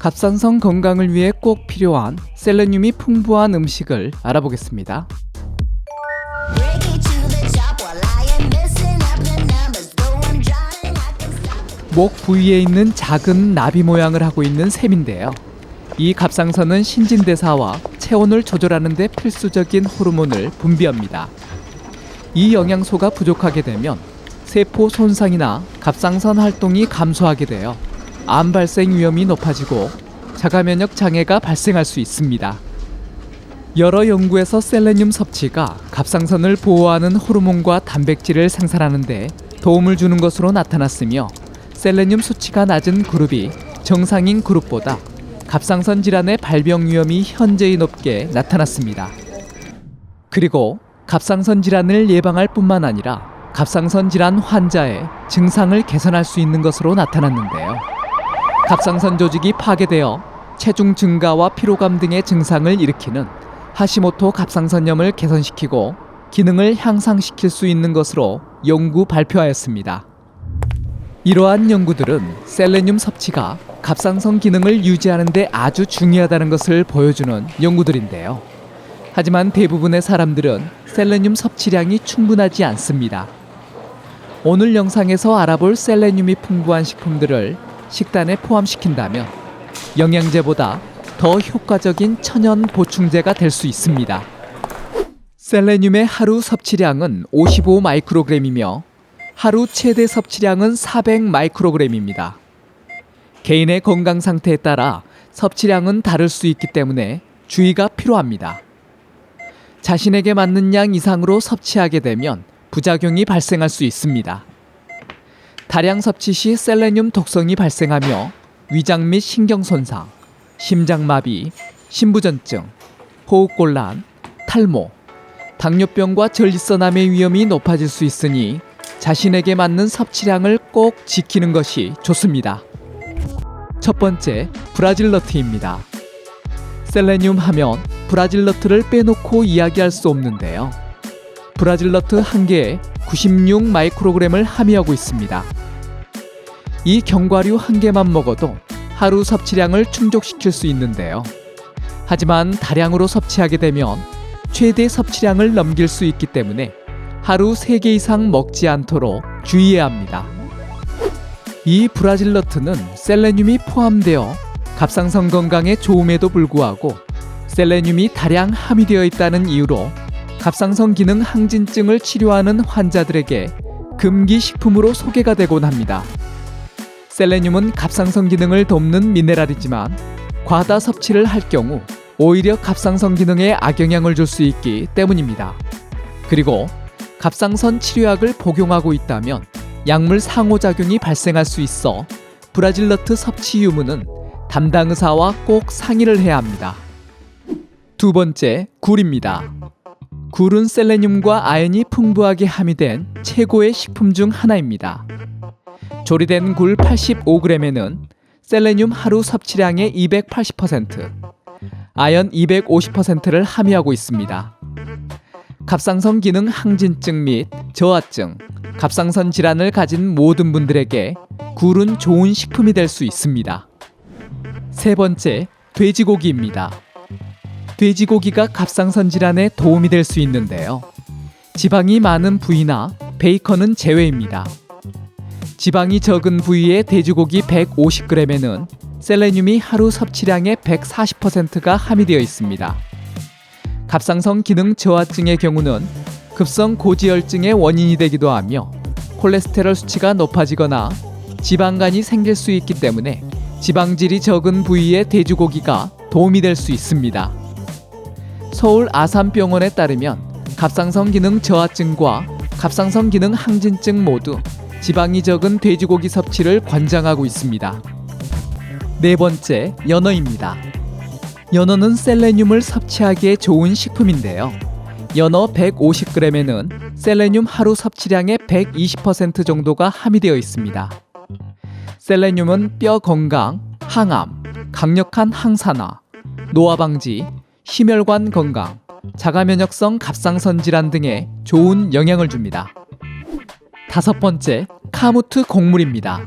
갑상선 건강을 위해 꼭 필요한 셀레늄이 풍부한 음식을 알아보겠습니다. 목 부위에 있는 작은 나비 모양을 하고 있는 샘인데요. 이 갑상선은 신진대사와 체온을 조절하는 데 필수적인 호르몬을 분비합니다. 이 영양소가 부족하게 되면 세포 손상이나 갑상선 활동이 감소하게 되어 암 발생 위험이 높아지고 자가 면역 장애가 발생할 수 있습니다. 여러 연구에서 셀레늄 섭취가 갑상선을 보호하는 호르몬과 단백질을 생산하는데 도움을 주는 것으로 나타났으며 셀레늄 수치가 낮은 그룹이 정상인 그룹보다 갑상선 질환의 발병 위험이 현저히 높게 나타났습니다. 그리고 갑상선 질환을 예방할 뿐만 아니라 갑상선 질환 환자의 증상을 개선할 수 있는 것으로 나타났는데요. 갑상선 조직이 파괴되어 체중 증가와 피로감 등의 증상을 일으키는 하시모토 갑상선염을 개선시키고 기능을 향상시킬 수 있는 것으로 연구 발표하였습니다. 이러한 연구들은 셀레늄 섭취가 갑상선 기능을 유지하는 데 아주 중요하다는 것을 보여주는 연구들인데요. 하지만 대부분의 사람들은 셀레늄 섭취량이 충분하지 않습니다. 오늘 영상에서 알아볼 셀레늄이 풍부한 식품들을 식단에 포함시킨다면 영양제보다 더 효과적인 천연 보충제가 될 수 있습니다. 셀레늄의 하루 섭취량은 55 마이크로그램이며 하루 최대 섭취량은 400 마이크로그램입니다. 개인의 건강 상태에 따라 섭취량은 다를 수 있기 때문에 주의가 필요합니다. 자신에게 맞는 양 이상으로 섭취하게 되면 부작용이 발생할 수 있습니다. 다량 섭취 시 셀레늄 독성이 발생하며 위장 및 신경 손상, 심장마비, 신부전증, 호흡곤란, 탈모, 당뇨병과 전립선암의 위험이 높아질 수 있으니 자신에게 맞는 섭취량을 꼭 지키는 것이 좋습니다. 첫 번째, 브라질 너트입니다. 셀레늄 하면 브라질 너트를 빼놓고 이야기할 수 없는데요. 브라질 너트 한 개에 96 마이크로그램을 함유하고 있습니다. 이 견과류 한 개만 먹어도 하루 섭취량을 충족시킬 수 있는데요. 하지만 다량으로 섭취하게 되면 최대 섭취량을 넘길 수 있기 때문에 하루 3개 이상 먹지 않도록 주의해야 합니다. 이 브라질 너트는 셀레늄이 포함되어 갑상선 건강에 좋음에도 불구하고 셀레늄이 다량 함유되어 있다는 이유로 갑상선 기능 항진증을 치료하는 환자들에게 금기 식품으로 소개가 되곤 합니다. 셀레늄은 갑상선 기능을 돕는 미네랄이지만 과다 섭취를 할 경우 오히려 갑상선 기능에 악영향을 줄 수 있기 때문입니다. 그리고 갑상선 치료약을 복용하고 있다면 약물 상호작용이 발생할 수 있어 브라질 너트 섭취 유무는 담당 의사와 꼭 상의를 해야 합니다. 두 번째, 굴입니다. 굴은 셀레늄과 아연이 풍부하게 함유된 최고의 식품 중 하나입니다. 조리된 굴 85g에는 셀레늄 하루 섭취량의 280%, 아연 250%를 함유하고 있습니다. 갑상선 기능 항진증 및 저하증, 갑상선 질환을 가진 모든 분들에게 굴은 좋은 식품이 될 수 있습니다. 세 번째, 돼지고기입니다. 돼지고기가 갑상선 질환에 도움이 될 수 있는데요. 지방이 많은 부위나 베이컨은 제외입니다. 지방이 적은 부위의 돼지고기 150g에는 셀레늄이 하루 섭취량의 140%가 함유되어 있습니다. 갑상선 기능 저하증의 경우는 급성 고지혈증의 원인이 되기도 하며 콜레스테롤 수치가 높아지거나 지방간이 생길 수 있기 때문에 지방질이 적은 부위의 돼지고기가 도움이 될 수 있습니다. 서울 아산병원에 따르면 갑상선 기능 저하증과 갑상선 기능 항진증 모두 지방이 적은 돼지고기 섭취를 권장하고 있습니다. 네 번째, 연어입니다. 연어는 셀레늄을 섭취하기에 좋은 식품인데요. 연어 150g에는 셀레늄 하루 섭취량의 120% 정도가 함유되어 있습니다. 셀레늄은 뼈 건강, 항암, 강력한 항산화, 노화 방지, 심혈관 건강, 자가 면역성 갑상선 질환 등에 좋은 영향을 줍니다. 다섯 번째, 카무트 곡물입니다.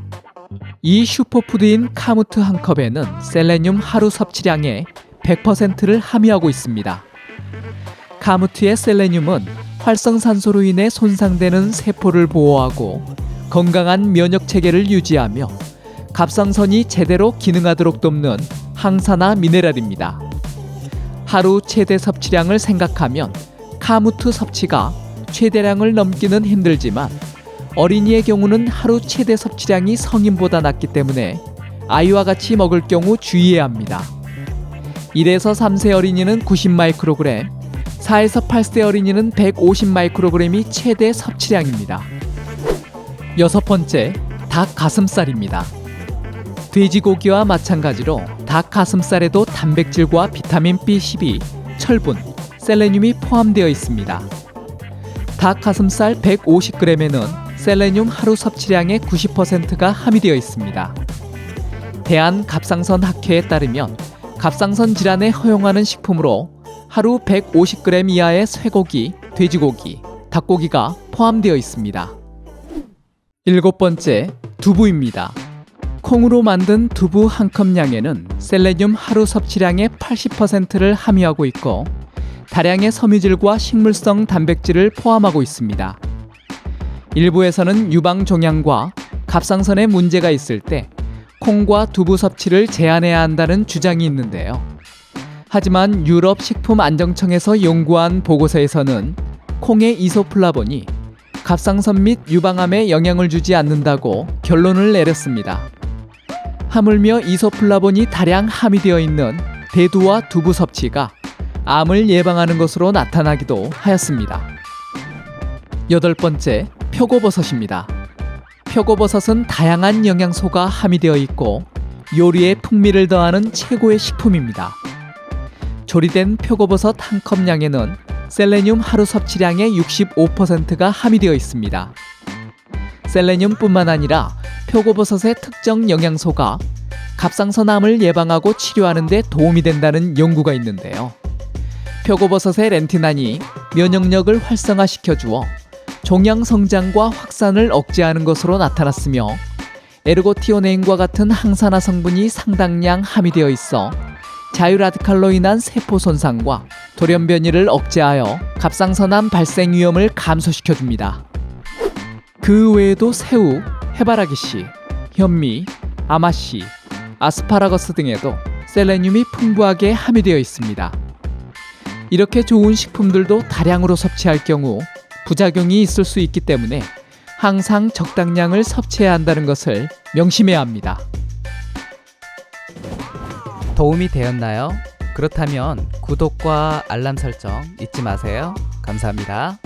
이 슈퍼푸드인 카무트 한 컵에는 셀레늄 하루 섭취량의 100%를 함유하고 있습니다. 카무트의 셀레늄은 활성산소로 인해 손상되는 세포를 보호하고 건강한 면역 체계를 유지하며 갑상선이 제대로 기능하도록 돕는 항산화 미네랄입니다. 하루 최대 섭취량을 생각하면 카무트 섭취가 최대량을 넘기는 힘들지만 어린이의 경우는 하루 최대 섭취량이 성인보다 낮기 때문에 아이와 같이 먹을 경우 주의해야 합니다. 1에서 3세 어린이는 90 마이크로그램, 4에서 8세 어린이는 150 마이크로그램이 최대 섭취량입니다. 여섯 번째, 닭 가슴살입니다. 돼지고기와 마찬가지로 닭 가슴살에도 단백질과 비타민 B12, 철분, 셀레늄이 포함되어 있습니다. 닭 가슴살 150g에는 셀레늄 하루 섭취량의 90%가 함유되어 있습니다. 대한 갑상선 학회에 따르면 갑상선 질환에 허용하는 식품으로 하루 150g 이하의 쇠고기, 돼지고기, 닭고기가 포함되어 있습니다. 일곱 번째, 두부입니다. 콩으로 만든 두부 한 컵 양에는 셀레늄 하루 섭취량의 80%를 함유하고 있고 다량의 섬유질과 식물성 단백질을 포함하고 있습니다. 일부에서는 유방 종양과 갑상선에 문제가 있을 때 콩과 두부 섭취를 제한해야 한다는 주장이 있는데요. 하지만 유럽 식품안정청에서 연구한 보고서에서는 콩의 이소플라본이 갑상선 및 유방암에 영향을 주지 않는다고 결론을 내렸습니다. 하물며 이소플라본이 다량 함유되어 있는 대두와 두부 섭취가 암을 예방하는 것으로 나타나기도 하였습니다. 여덟 번째, 표고버섯입니다. 표고버섯은 다양한 영양소가 함유되어 있고 요리에 풍미를 더하는 최고의 식품입니다. 조리된 표고버섯 한 컵 양에는 셀레늄 하루 섭취량의 65%가 함유되어 있습니다. 셀레늄뿐만 아니라 표고버섯의 특정 영양소가 갑상선암을 예방하고 치료하는 데 도움이 된다는 연구가 있는데요. 표고버섯의 렌티난이 면역력을 활성화시켜 주어 종양 성장과 확산을 억제하는 것으로 나타났으며 에르고티오네인과 같은 항산화 성분이 상당량 함유되어 있어 자유라디칼로 인한 세포 손상과 돌연 변이를 억제하여 갑상선암 발생 위험을 감소시켜 줍니다. 그 외에도 새우, 해바라기씨, 현미, 아마씨, 아스파라거스 등에도 셀레늄이 풍부하게 함유되어 있습니다. 이렇게 좋은 식품들도 다량으로 섭취할 경우 부작용이 있을 수 있기 때문에 항상 적당량을 섭취해야 한다는 것을 명심해야 합니다. 도움이 되었나요? 그렇다면 구독과 알람 설정 잊지 마세요. 감사합니다.